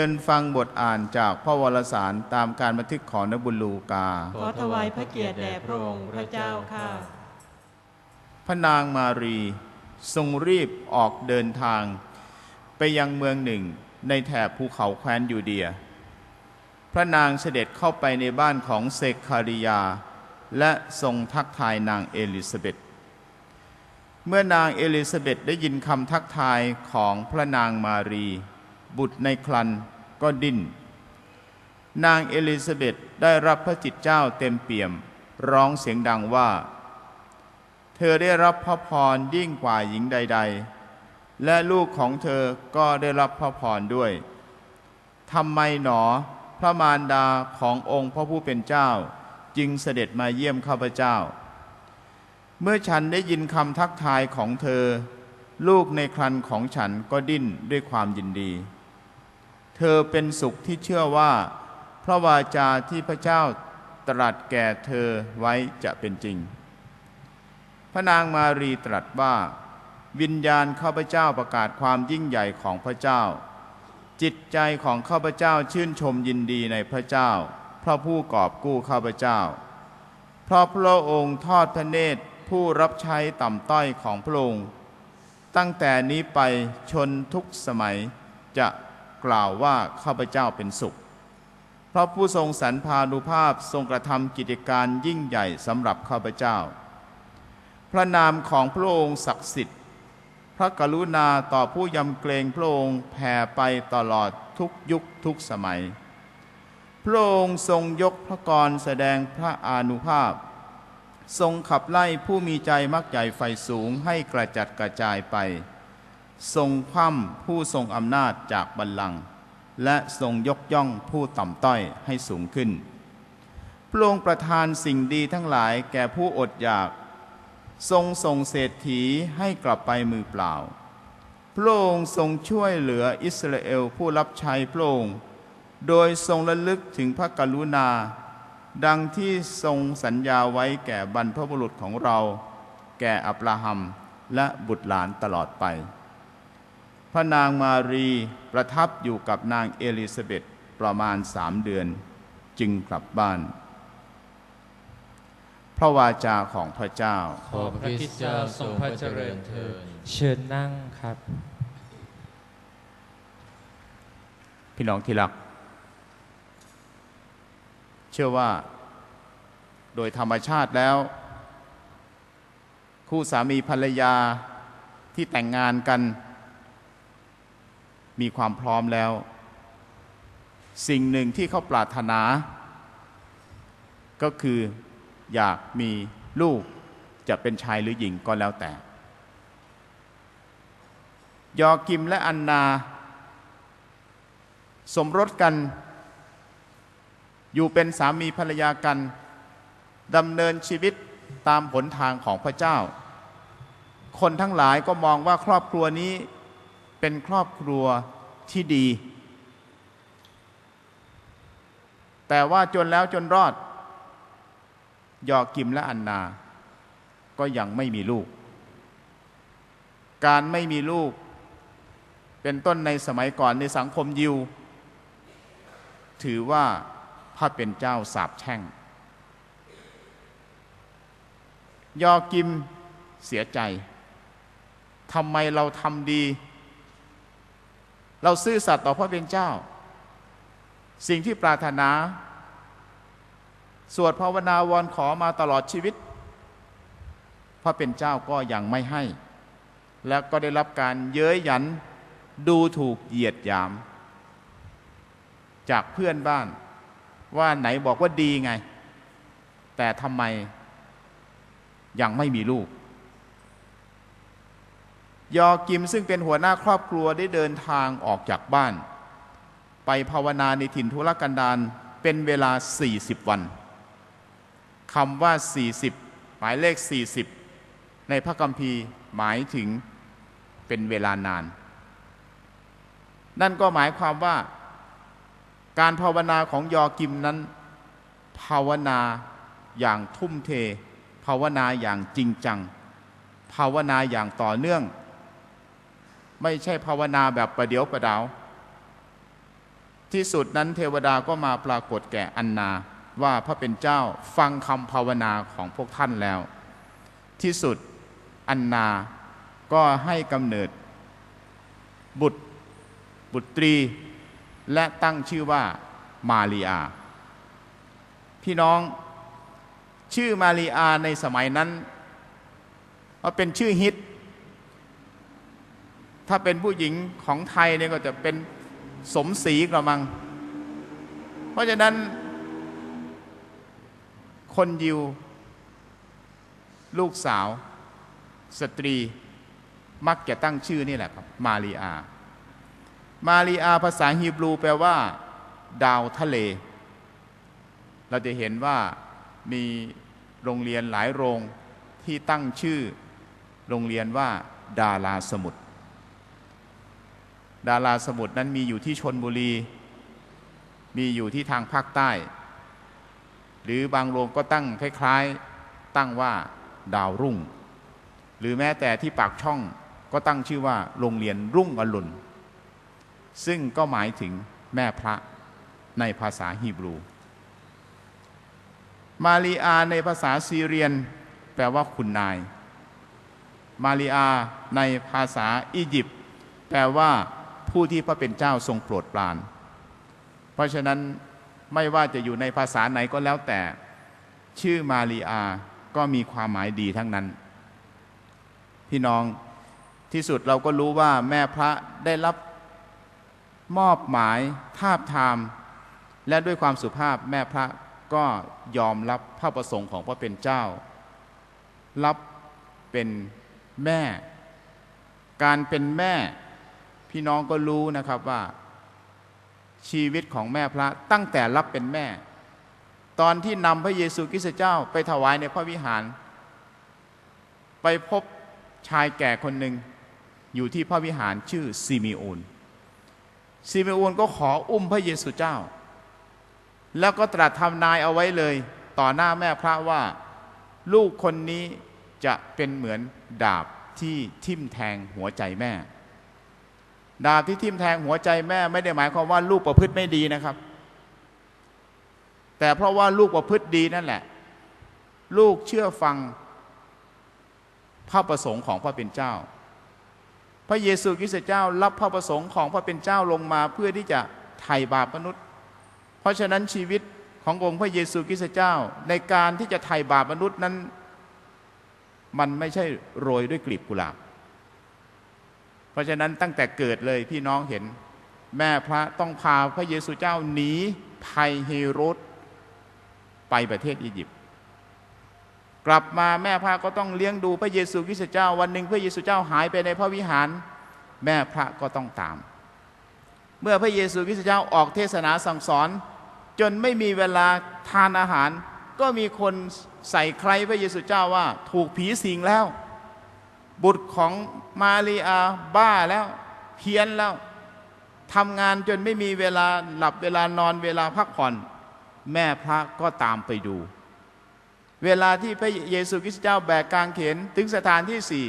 เชิญฟังบทอ่านจากพระวรสารตามการบันทึกของนบุญลูกา ขอถวายพระเกียรติแด่พระองค์พระเจ้าค่ะ พระนางมารีทรงรีบออกเดินทาง ไปยังเมืองหนึ่งในแถบภูเขาแคว้นยูเดีย พระนางเสด็จเข้าไปในบ้านของเซคาริยา และทรงทักทายนางเอลิซาเบธเมื่อนางเอลิซาเบธได้ยินคำทักทายของพระนางมารี บุตรในครันก็ดิ้น นางเอลิซาเบธได้รับพระจิตเจ้าเต็มเปี่ยม ร้องเสียงดังว่า เธอได้รับพระพรยิ่งกว่าหญิงใด ๆ และลูกของเธอก็ได้รับพระพรด้วยทำไมหนอพระมารดาขององค์พระผู้เป็นเจ้า จึงเสด็จมาเยี่ยมข้าพเจ้า เมื่อฉันได้ยินคำทักทายของเธอ ลูกในครันของฉันก็ดิ้นด้วยความยินดี เธอเป็นสุขที่เชื่อว่า พระวาจาที่พระเจ้าตรัสแก่เธอไว้จะเป็นจริง พระนางมารีตรัสว่า วิญญาณข้าพเจ้าประกาศความยิ่งใหญ่ของพระเจ้า จิตใจของข้าพเจ้าชื่นชมยินดีในพระเจ้า พระผู้กอบกู้ข้าพเจ้า เพราะพระองค์ทอดพระเนตรผู้รับใช้ต่ำต้อยของพระองค์ ตั้งแต่นี้ไปชนทุกสมัยจะ กล่าวว่าข้าพเจ้าเป็นสุข เพราะผู้ทรงสรรพานุภาพทรงกระทำกิจการยิ่งใหญ่สำหรับข้าพเจ้า พระนามของพระองค์ศักดิ์สิทธิ์ พระกรุณาต่อผู้ยำเกรงพระองค์แผ่ไปตลอดทุกยุคทุกสมัย พระองค์ทรงยกพระกรแสดงพระอานุภาพ ทรงขับไล่ผู้มีใจมักใหญ่ไฟสูงให้กระจัดกระจายไป ทรงคว่ำผู้ทรงอำนาจจากบัลลังก์และทรงยกย่องผู้ต่ำต้อยให้สูงขึ้น พระองค์ประทานสิ่งดีทั้งหลายแก่ผู้อดอยาก ทรงส่งเศรษฐีให้กลับไปมือเปล่า พระองค์ทรงช่วยเหลืออิสราเอลผู้รับใช้พระองค์ โดยทรงระลึกถึงพระกรุณา ดังที่ทรงสัญญาไว้แก่บรรพบุรุษของเรา แก่อับราฮัมและบุตรหลานตลอดไป พระนางมารีประทับอยู่กับนางเอลิซาเบธประมาณสามเดือนจึงกลับบ้าน พระวาจาของพระเจ้า ขอพระคริสต์เจ้าทรงพระเจริญเถิดเชิญนั่งครับ พี่น้องที่รัก เชื่อว่า โดยธรรมชาติแล้ว คู่สามีภรรยาที่แต่งงานกัน มีความพร้อมแล้ว สิ่งหนึ่งที่เขาปรารถนา ก็คืออยากมีลูกจะเป็นชายหรือหญิงก็แล้วแต่ ยอกิมและอันนา สมรสกัน อยู่เป็นสามีภรรยากันดำเนินชีวิตตามผลทางของพระเจ้า คนทั้งหลายก็มองว่าครอบครัวนี้ เป็นครอบครัวที่ดี แต่ว่าจนแล้วจนรอด ยอกิมและอันนา ก็ยังไม่มีลูก การไม่มีลูก เป็นต้นในสมัยก่อนในสังคมยิว ถือว่าพระเป็นเจ้าสาบแช่ง ยอกิมเสียใจทำไมเราทำดี เราซื่อสัตย์ต่อพระเป็นเจ้า สิ่งที่ปรารถนา สวดภาวนาวอนขอมาตลอดชีวิต พระเป็นเจ้าก็ยังไม่ให้ แล้วก็ได้รับการเย้ยหยันดูถูกเหยียดหยาม จากเพื่อนบ้านว่าไหนบอกว่าดีไง แต่ทำไมยังไม่มีลูก ยอกิมซึ่งเป็นหัวหน้าครอบครัวได้เดินทางออกจากบ้าน ไปภาวนาในถิ่นทุรกันดารเป็นเวลา 40 วันคำว่า 40 หมายเลข 40 ในพระคัมภีร์หมายถึงเป็นเวลานาน นั่นก็หมายความว่า การภาวนาของยอกิมนั้น ภาวนาอย่างทุ่มเท ภาวนาอย่างจริงจัง ภาวนาอย่างต่อเนื่อง ไม่ใช่ภาวนาแบบประเดียวประดาว ที่สุดนั้นเทวดาก็มาปรากฏแก่อันนาว่าพระเป็นเจ้าฟังคำภาวนาของพวกท่านแล้ว ที่สุดอันนาก็ให้กำเนิด บุตร บุตรี และตั้งชื่อว่ามาริอา พี่น้องชื่อมาริอาในสมัยนั้นว่าเป็นชื่อฮิต ถ้าเป็นผู้หญิงของไทยเนี่ยก็จะเป็นสมศรีกระมัง เพราะฉะนั้น คนยิว ลูกสาว สตรีมักจะตั้งชื่อนี่แหละครับ มารีอา มารีอาภาษาฮีบรูแปลว่า ดาวทะเล เราจะเห็นว่ามีโรงเรียนหลายโรงที่ตั้งชื่อ โรงเรียนว่าดาราสมุทร ดาราสมุทรนั้นมีอยู่ที่ชนบุรี มีอยู่ที่ทางภาคใต้ หรือบางโรงก็ตั้งคล้ายๆ ตั้งว่าดาวรุ่ง หรือแม้แต่ที่ปากช่องก็ตั้งชื่อว่าโรงเรียนรุ่งอรุณ ซึ่งก็หมายถึงแม่พระในภาษาฮีบรู มารีอาในภาษาซีเรียน แปลว่าคุณนาย มารีอาในภาษาอียิปต์แปลว่า ผู้ที่พระเป็นเจ้าทรงโปรดปราน เพราะฉะนั้นไม่ว่าจะอยู่ในภาษาไหนก็แล้วแต่ ชื่อมารีอาก็มีความหมายดีทั้งนั้น พี่น้องที่สุดเราก็รู้ว่าแม่พระได้รับมอบหมายทาบทาม และด้วยความสุภาพแม่พระก็ยอมรับพระประสงค์ของพระเป็นเจ้า รับเป็นแม่ การเป็นแม่ พี่น้องก็รู้นะครับว่าชีวิตของแม่พระตั้งแต่รับเป็นแม่ ตอนที่นำพระเยซูคริสต์เจ้าไปถวายในพระวิหาร ไปพบชายแก่คนหนึ่งอยู่ที่พระวิหารชื่อซิมิโอนซิมิโอนก็ขออุ้มพระเยซูเจ้า แล้วก็ตรัสทำนายเอาไว้เลย ต่อหน้าแม่พระว่า ลูกคนนี้จะเป็นเหมือนดาบที่ทิ่มแทงหัวใจแม่ ดาบที่ทิ่มแทงหัวใจแม่ไม่ได้หมายความว่าลูกประพฤติไม่ดีนะครับ แต่เพราะว่าลูกประพฤติดีนั่นแหละ ลูกเชื่อฟังพระประสงค์ของพระเป็นเจ้า พระเยซูคริสต์เจ้ารับพระประสงค์ของพระเป็นเจ้าลงมาเพื่อที่จะไถ่บาปมนุษย์ เพราะฉะนั้นชีวิตขององค์พระเยซูคริสต์เจ้า ในการที่จะไถ่บาปมนุษย์นั้น มันไม่ใช่โรยด้วยกลีบกุหลาบ ราะฉะนั้นตั้งแต่เกิดเลยพี่น้องเห็นแม่พระต้องพาพระเยซูเจ้าหนีภัยเฮโรดไปประเทศอียิปต์กลับมาแม่พระก็ต้องเลี้ยงดูพระเยซูคริสต์เจ้า วันหนึ่งพระเยซูเจ้าหายไปในพระวิหาร แม่พระก็ต้องตาม เมื่อพระเยซูคริสต์เจ้าออกเทศนาสั่งสอน จนไม่มีเวลาทานอาหาร ก็มีคนใส่ใครพระเยซูเจ้าว่าถูกผีสิงแล้ว บุตรของ มารีอาบ้าแล้วเพี้ยนแล้วทำงานจนไม่มีเวลาหลับเวลานอนเวลาพักผ่อน แม่พระก็ตามไปดู เวลาที่พระเยซูคริสต์เจ้าแบกกางเขนถึงสถานที่สี่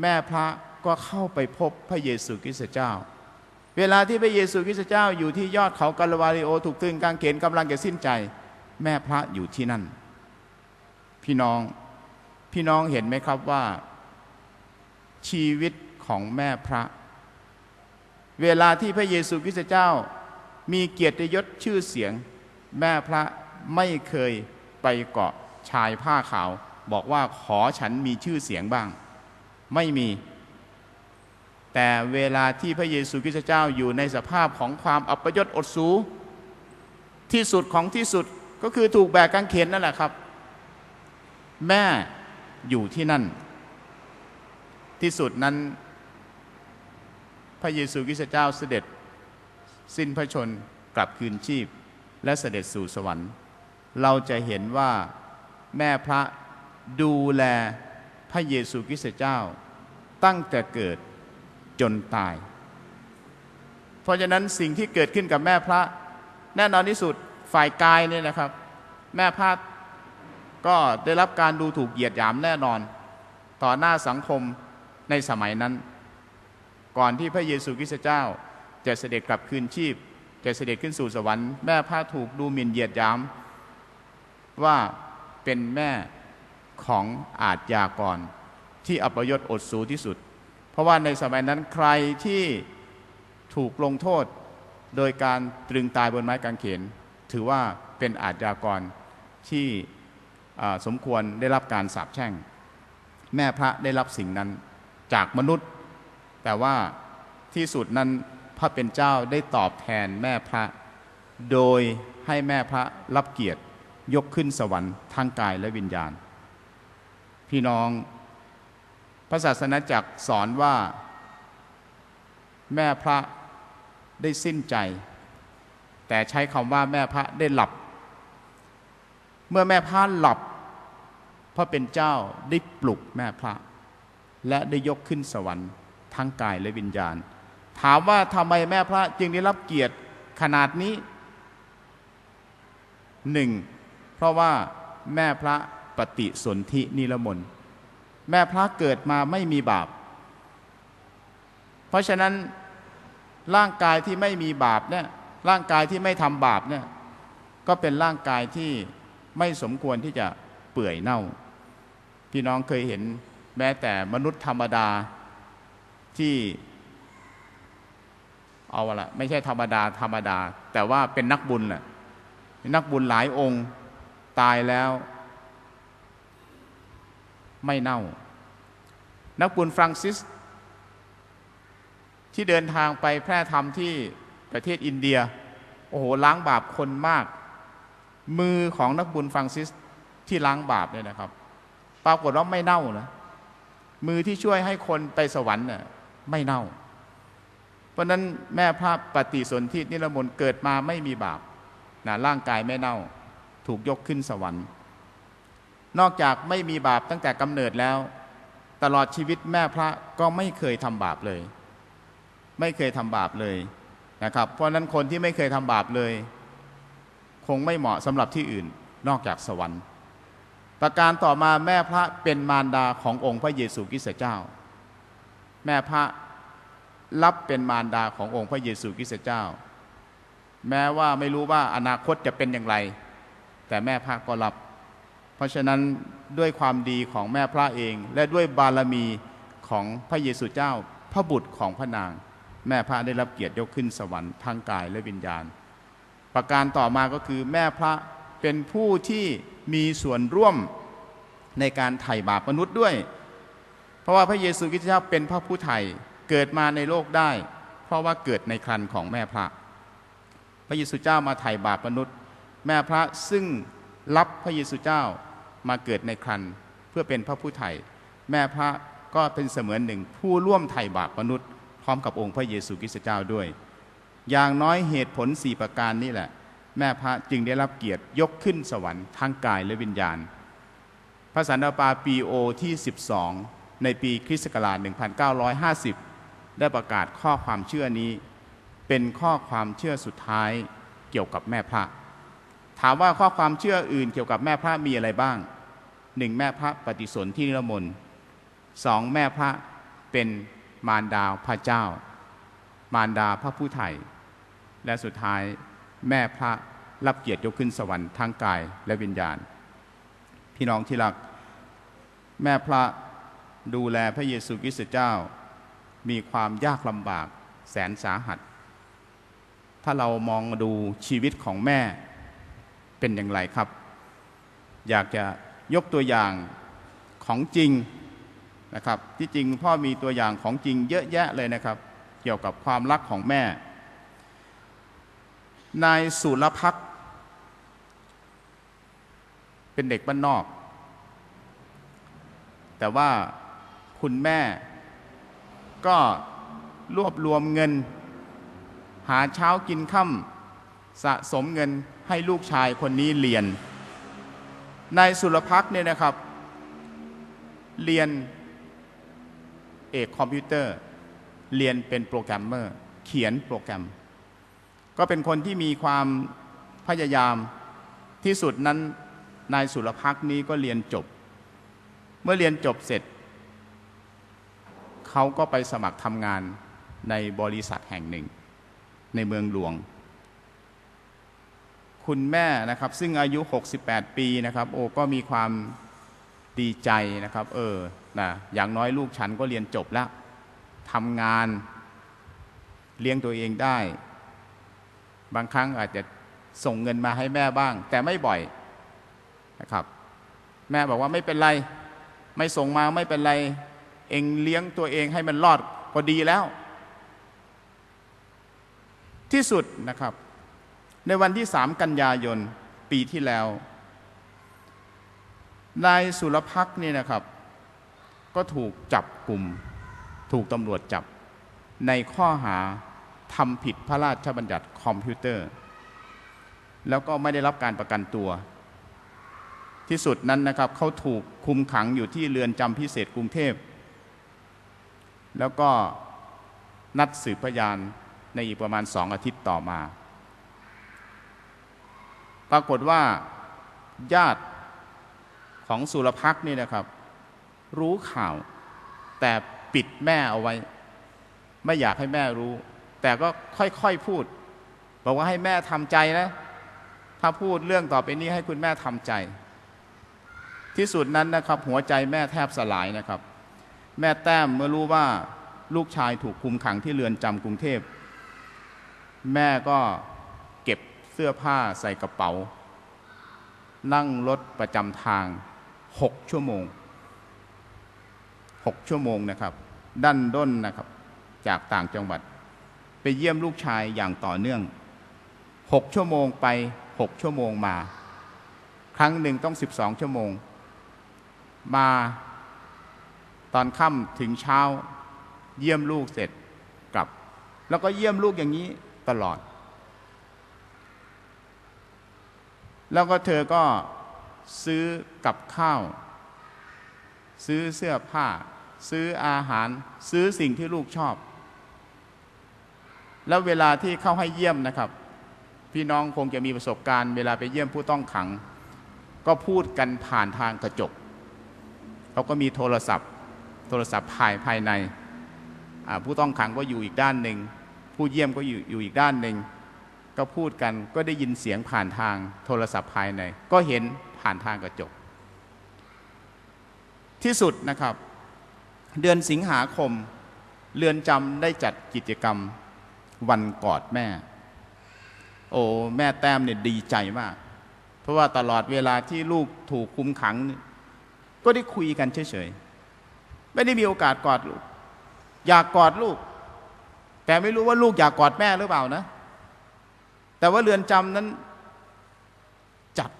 แม่พระก็เข้าไปพบพระเยซูคริสต์เจ้า เวลาที่พระเยซูคริสต์เจ้าอยู่ที่ยอดเขากาลวาริโอถูกตึงกางเขนกำลังจะสิ้นใจ แม่พระอยู่ที่นั่น พี่น้องพี่น้องเห็นไหมครับว่า ชีวิตของแม่พระ เวลาที่พระเยซูคริสต์เจ้า มีเกียรติยศชื่อเสียง แม่พระไม่เคยไปเกาะชายผ้าขาว บอกว่าขอฉันมีชื่อเสียงบ้าง ไม่มี แต่เวลาที่พระเยซูคริสต์เจ้าอยู่ในสภาพของความอัปยศอดสูที่สุดของที่สุดก็คือถูกแบกกางเขนนั่นแหละครับ แม่อยู่ที่นั่น ที่สุดนั้น พระเยซูคริสต์เจ้าเสด็จ สิ้นพระชนกลับคืนชีพ และเสด็จสู่สวรรค์ เราจะเห็นว่าแม่พระดูแลพระเยซูคริสต์เจ้า ตั้งแต่เกิดจนตาย เพราะฉะนั้นสิ่งที่เกิดขึ้นกับแม่พระแน่นอนที่สุดฝ่ายกายเนี่ยนะครับ แม่พระก็ได้รับการดูถูกเหยียดหยามแน่นอน ต่อหน้าสังคม ในสมัยนั้น ก่อนที่พระเยซูคริสต์เจ้า จะเสด็จกลับคืนชีพ จะเสด็จขึ้นสู่สวรรค์แม่พระถูกดูหมิ่นเหยียดยามว่าเป็นแม่ของอาจยากรที่อัปยศอดสูที่สุด เพราะว่าในสมัยนั้นใครที่ถูกลงโทษโดยการตรึงตายบนไม้กางเขน ถือว่าเป็นอาชญากรที่สมควรได้รับการสาปแช่ง แม่พระได้รับสิ่งนั้น จากมนุษย์ แต่ว่าที่สุดนั้นพระเป็นเจ้าได้ตอบแทนแม่พระ โดยให้แม่พระรับเกียรติยกขึ้นสวรรค์ทางกายและวิญญาณ พี่น้องพระศาสนาจักรสอนว่า แม่พระได้สิ้นใจ แต่ใช้คำว่าแม่พระได้หลับ เมื่อแม่พระหลับพระเป็นเจ้าได้ปลุกแม่พระ และได้ยกขึ้นสวรรค์ทั้งกายและวิญญาณ ถามว่าทำไมแม่พระจึงได้รับเกียรติขนาดนี้หนึ่งเพราะว่าแม่พระปฏิสนธินิรมนแม่พระเกิดมาไม่มีบาป เพราะฉะนั้นร่างกายที่ไม่มีบาปเนี่ยร่างกายที่ไม่ทำบาปเนี่ยก็เป็นร่างกายที่ไม่สมควรที่จะเปื่อยเน่า พี่น้องเคยเห็น แม้แต่มนุษย์ธรรมดาที่เอาละไม่ใช่ธรรมดาธรรมดา แต่ว่าเป็นนักบุญแหละนักบุญหลายองค์ตายแล้ว ไม่เน่า นักบุญฟรังซิส ที่เดินทางไปแพร่ธรรมที่ประเทศอินเดีย โอ้โห ล้างบาปคนมาก มือของนักบุญฟรังซิสที่ล้างบาปเนี่ยนะครับ ปรากฏว่าไม่เน่านะ มือที่ช่วยให้คนไปสวรรค์น่ะไม่เน่า เพราะนั้นแม่พระปฏิสนธินิรมนต์เกิดมาไม่มีบาปนะร่างกายไม่เน่า ถูกยกขึ้นสวรรค์ นอกจากไม่มีบาปตั้งแต่กำเนิดแล้ว ตลอดชีวิตแม่พระก็ไม่เคยทำบาปเลย ไม่เคยทำบาปเลยนะครับ เพราะนั้นคนที่ไม่เคยทำบาปเลย คงไม่เหมาะสำหรับที่อื่นนอกจากสวรรค์ ประการต่อมาแม่พระเป็นมารดาขององค์พระเยซูคริสต์เจ้า แม่พระรับเป็นมารดาขององค์พระเยซูคริสต์เจ้า แม้ว่าไม่รู้ว่าอนาคตจะเป็นอย่างไร แต่แม่พระก็รับ เพราะฉะนั้นด้วยความดีของแม่พระเอง และด้วยบารมีของพระเยซูเจ้า พระบุตรของพระนาง แม่พระได้รับเกียรติยกขึ้นสวรรค์ทางกายและวิญญาณ ประการต่อมาก็คือแม่พระเป็นผู้ที่ มีส่วนร่วมในการไถ่บาปมนุษย์ด้วย เพราะว่าพระเยซูคริสต์เจ้าเป็นพระผู้ไถ่เกิดมาในโลกได้ เพราะว่าเกิดในครันของแม่พระ พระเยซูเจ้ามาไถ่บาปมนุษย์ แม่พระซึ่งรับพระเยซูเจ้ามาเกิดในครันเพื่อเป็นพระผู้ไถ่แม่พระก็เป็นเสมือนหนึ่งผู้ร่วมไถ่บาปมนุษย์ พร้อมกับองค์พระเยซูคริสต์เจ้าด้วย อย่างน้อยเหตุผลสี่ประการนี่แหละ แม่พระจึงได้รับเกียรติยกขึ้นสวรรค์ทั้งกายและวิญญาณ พระสันตะปาปีโอที่ 12 ในปีคริสต์ศักราช 1950 ได้ประกาศข้อความเชื่อนี้ เป็นข้อความเชื่อสุดท้ายเกี่ยวกับแม่พระ ถามว่าข้อความเชื่ออื่นเกี่ยวกับแม่พระมีอะไรบ้างหนึ่งแม่พระปฏิสนธินิรมนสองแม่พระเป็นมารดาพระเจ้า มารดาพระผู้ไถ่และสุดท้าย แม่พระรับเกียรติยกขึ้นสวรรค์ทั้งกายและวิญญาณ พี่น้องที่รัก แม่พระดูแลพระเยซูคริสต์เจ้า มีความยากลำบากแสนสาหัส ถ้าเรามองดูชีวิตของแม่เป็นอย่างไรครับ อยากจะยกตัวอย่างของจริงนะครับ ที่จริงพ่อมีตัวอย่างของจริงเยอะแยะเลยนะครับ เกี่ยวกับความรักของแม่ นายสุรพักเป็นเด็กบ้านนอก แต่ว่าคุณแม่ ก็รวบรวมเงิน หาเช้ากินค่ำสะสมเงินให้ลูกชายคนนี้เรียน นายสุรพักเนี่ยนะครับ เรียนเอกคอมพิวเตอร์ เรียนเป็นโปรแกรมเมอร์ เขียนโปรแกรม ก็เป็นคนที่มีความพยายามที่สุดนั้นนายสุรพักษ์นี้ก็เรียนจบ เมื่อเรียนจบเสร็จ เขาก็ไปสมัครทำงานในบริษัทแห่งหนึ่ง ในเมืองหลวง คุณแม่นะครับ ซึ่งอายุ 68 ปีนะครับ โอ้ก็มีความดีใจนะครับ เออนะอย่างน้อยลูกฉันก็เรียนจบแล้วทำงานเลี้ยงตัวเองได้ บางครั้งอาจจะส่งเงินมาให้แม่บ้าง แต่ไม่บ่อยนะครับ แม่บอกว่าไม่เป็นไร ไม่ส่งมาไม่เป็นไร เองเลี้ยงตัวเองให้มันรอดก็ดีแล้ว ที่สุดนะครับ ในวันที่3กันยายนปีที่แล้วนายสุรพักนี่นะครับ ก็ถูกจับกลุ่ม ถูกตำรวจจับในข้อหา ทำผิดพระราชบัญญัติคอมพิวเตอร์ แล้วก็ไม่ได้รับการประกันตัว ที่สุดนั้นนะครับเขาถูกคุมขังอยู่ที่เรือนจำพิเศษกรุงเทพ แล้วก็นัดสืบพยานในอีกประมาณสองอาทิตย์ต่อมา ปรากฏว่าญาติของสุรพักนี่นะครับ รู้ข่าวแต่ปิดแม่เอาไว้ ไม่อยากให้แม่รู้ แต่ก็ค่อยๆพูด บอกว่าให้แม่ทำใจนะ ถ้าพูดเรื่องต่อไปนี้ให้คุณแม่ทำใจ ที่สุดนั้นนะครับ หัวใจแม่แทบสลายนะครับ แม่แต้มเมื่อรู้ว่าลูกชายถูกคุมขังที่เรือนจำกรุงเทพ แม่ก็เก็บเสื้อผ้าใส่กระเป๋า นั่งรถประจำทางหกชั่วโมงหกชั่วโมงนะครับ ดันด้นนะครับ จากต่างจังหวัด ไปเยี่ยมลูกชายอย่างต่อเนื่องหกชั่วโมงไปหกชั่วโมงมา ครั้งหนึ่งต้องสิบสองชั่วโมง มาตอนค่ำถึงเช้า เยี่ยมลูกเสร็จกลับ แล้วก็เยี่ยมลูกอย่างนี้ตลอด แล้วก็เธอก็ซื้อกับข้าว ซื้อเสื้อผ้า ซื้ออาหาร ซื้อสิ่งที่ลูกชอบ แล้วเวลาที่เข้าให้เยี่ยมนะครับ พี่น้องคงจะมีประสบการณ์ เวลาไปเยี่ยมผู้ต้องขัง ก็พูดกันผ่านทางกระจกเขาก็มีโทรศัพท์ โทรศัพท์ภายภายใน ผู้ต้องขังก็อยู่อีกด้านหนึ่งผู้เยี่ยมก็อยู่อยู่อีกด้านหนึ่งก็พูดกันก็ได้ยินเสียงผ่านทางโทรศัพท์ภายใน ก็เห็นผ่านทางกระจก ที่สุดนะครับ เดือนสิงหาคมเรือนจำได้จัดกิจกรรม วันกอดแม่ โอ้แม่แต้มเนี่ยดีใจมาก เพราะว่าตลอดเวลาที่ลูกถูกคุมขัง ก็ได้คุยกันเฉยๆ ไม่ได้มีโอกาสกอดลูก อยากกอดลูก แต่ไม่รู้ว่าลูกอยากกอดแม่หรือเปล่านะ แต่ว่าเรือนจำนั้นจัด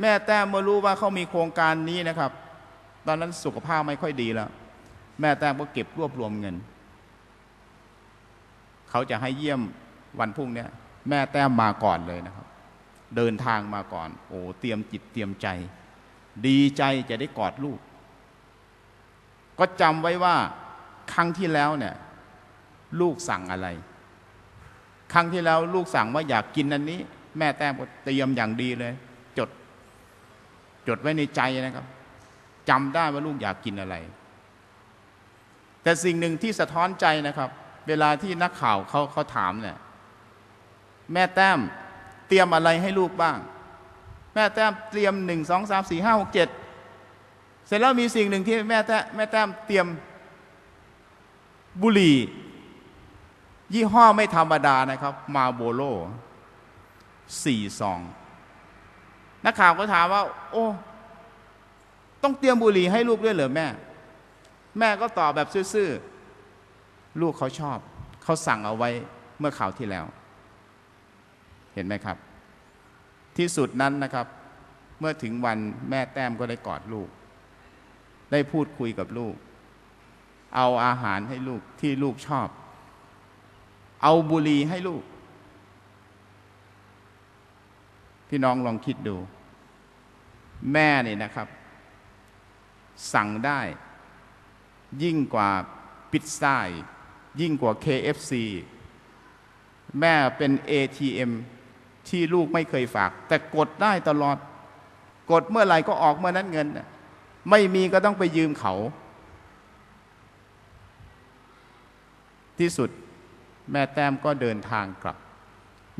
แม่แต้มเมื่อรู้ว่าเขามีโครงการนี้นะครับ ตอนนั้นสุขภาพไม่ค่อยดีแล้ว แม่แต้มก็เก็บรวบรวมเงิน เขาจะให้เยี่ยมวันพรุ่งนี้แม่แต้มมาก่อนเลยนะครับ เดินทางมาก่อน โอ้เตรียมจิตเตรียมใจ ดีใจจะได้กอดลูก ก็จำไว้ว่าครั้งที่แล้วเนี่ย ลูกสั่งอะไร ครั้งที่แล้วลูกสั่งว่าอยากกินอันนี้ แม่แต้มก็เตรียมอย่างดีเลย จด จดไว้ในใจนะครับจำได้ว่าลูกอยากกินอะไร แต่สิ่งหนึ่งที่สะท้อนใจนะครับ เวลาที่นักข่าวเขาเขาถามเนี่ยแม่แต้มเตรียมอะไรให้ลูกบ้าง แม่แต้มเตรียมหนึ่งสองสามสี่ห้าหกเจ็ดเสร็จแล้วมีสิ่งหนึ่งที่แม่แต้มแม่แต้มเตรียมบุหรี่ ยี่ห้อไม่ธรรมดานะครับ มาโบโลสี่ซองนักข่าวก็ถามว่า โอ้ต้องเตรียมบุหรี่ให้ลูกด้วยเหรอแม่ แม่ก็ตอบแบบซื่อๆ ลูกเขาชอบ เขาสั่งเอาไว้เมื่อข่าวที่แล้ว เห็นไหมครับ ที่สุดนั้นนะครับ เมื่อถึงวันแม่แต้มก็ได้กอดลูก ได้พูดคุยกับลูก เอาอาหารให้ลูกที่ลูกชอบ เอาบุหรี่ให้ลูก พี่น้องลองคิดดู แม่เนี่ยนะครับ สั่งได้ยิ่งกว่าพิซซ่าอีก ยิ่งกว่า KFC แม่เป็น ATM ที่ลูกไม่เคยฝาก แต่กดได้ตลอด กดเมื่อไหร่ก็ออกเมื่อนั้นเงิน ไม่มีก็ต้องไปยืมเขา ที่สุดแม่แต้มก็เดินทางกลับ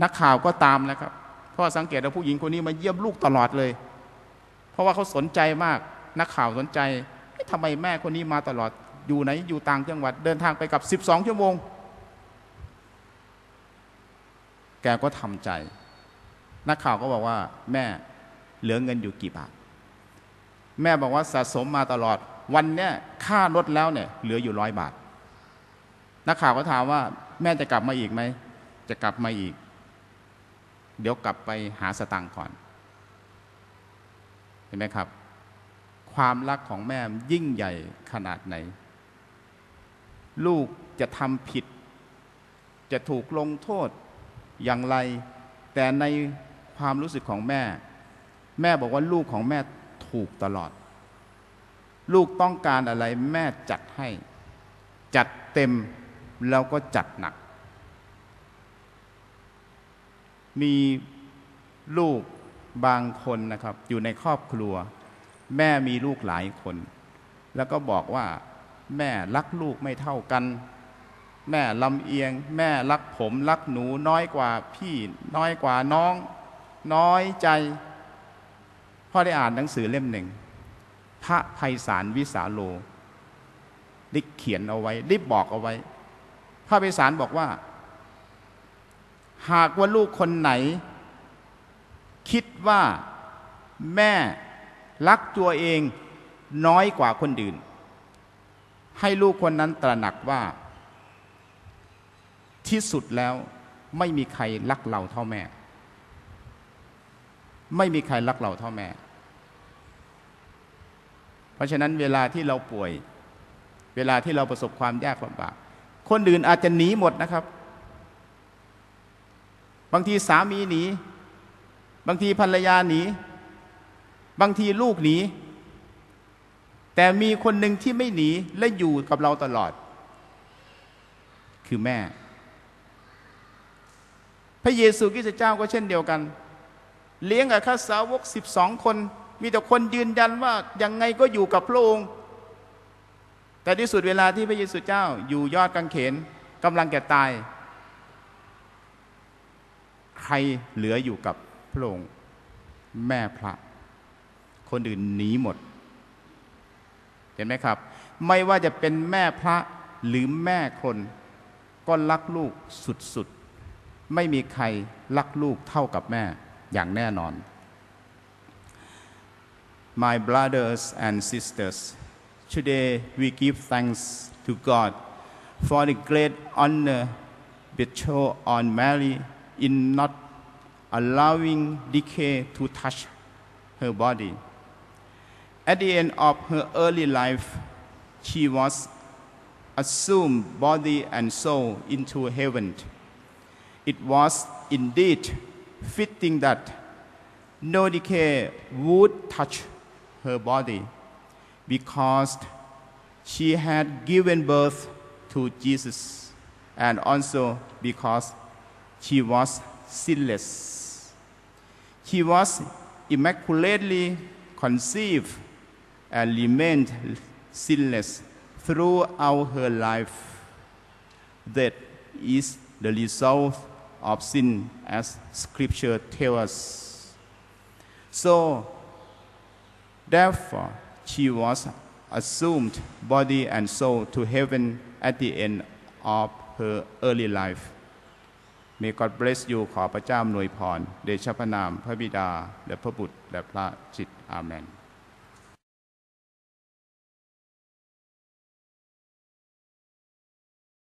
นักข่าวก็ตามนะครับ เพราะพ่อสังเกตว่าผู้หญิงคนนี้มาเยี่ยมลูกตลอดเลย เพราะว่าเขาสนใจมาก นักข่าวสนใจทำไมแม่คนนี้มาตลอด อยู่ไหนอยู่ต่างจังหวัดเดินทางไปกับ 12 ชั่วโมง แกก็ทำใจ นักข่าวก็บอกว่า แม่เหลือเงินอยู่กี่บาท แม่บอกว่าสะสมมาตลอด วันเนี้ยค่ารถแล้วเนี่ยเหลืออยู่ร้อยบาท นักข่าวก็ถามว่า แม่จะกลับมาอีกไหม จะกลับมาอีก เดี๋ยวกลับไปหาสตังค์ก่อน เห็นไหมครับความรักของแม่ยิ่งใหญ่ขนาดไหน ลูกจะทำผิด จะถูกลงโทษอย่างไร แต่ในความรู้สึกของแม่ แม่บอกว่าลูกของแม่ถูกตลอด ลูกต้องการอะไรแม่จัดให้ จัดเต็มแล้วก็จัดหนัก มีลูกบางคนนะครับ อยู่ในครอบครัว แม่มีลูกหลายคน แล้วก็บอกว่า แม่รักลูกไม่เท่ากัน แม่ลำเอียง แม่รักผมรักหนูน้อยกว่าพี่น้อยกว่าน้อง น้อยใจ พ่อได้อ่านหนังสือเล่มหนึ่ง พระภัยสารวิสาโลได้เขียนเอาไว้ได้บอกเอาไว้ พระภัยสารบอกว่า หากว่าลูกคนไหน คิดว่าแม่รักตัวเองน้อยกว่าคนอื่น ให้ลูกคนนั้นตระหนักว่า ที่สุดแล้วไม่มีใครรักเราเท่าแม่ ไม่มีใครรักเราเท่าแม่ เพราะฉะนั้นเวลาที่เราป่วย เวลาที่เราประสบความยากลำบาก คนอื่นอาจจะหนีหมดนะครับ บางทีสามีหนี บางทีภรรยาหนี บางทีลูกหนี แต่มีคนหนึ่งที่ไม่หนีและอยู่กับเราตลอด คือแม่ พระเยซูคริสต์เจ้าก็เช่นเดียวกัน เลี้ยงกับข้าสาวกสิบสองคน มีแต่คนยืนยันว่ายังไงก็อยู่กับพระองค์แต่ที่สุดเวลาที่พระเยซูเจ้าอยู่ยอดกังเขนกำลังแก่ตาย ใครเหลืออยู่กับพระองค์แม่พระ คนอื่นหนีหมด เห็นไหมครับ ไม่ว่าจะเป็นแม่พระหรือแม่คนก็รักลูกสุดๆ ไม่มีใครรักลูกเท่ากับแม่อย่างแน่นอน My brothers and sisters today we give thanks to God for the great honor bestowed on Mary in not allowing decay to touch her body. At the end of her early life, she was assumed body and soul into heaven. It was indeed fitting that no decay would touch her body because she had given birth to Jesus and also because she was sinless. She was immaculately conceived and remained sinless throughout her life. That is the result of sin, as Scripture tells us. So, therefore, she was assumed body and soul to heaven at the end of her early life. May God bless you ขอพระเจ้าอำนวยพร เดชะพระนาม พระบิดา และพระบุตร และพระจิต อาเมน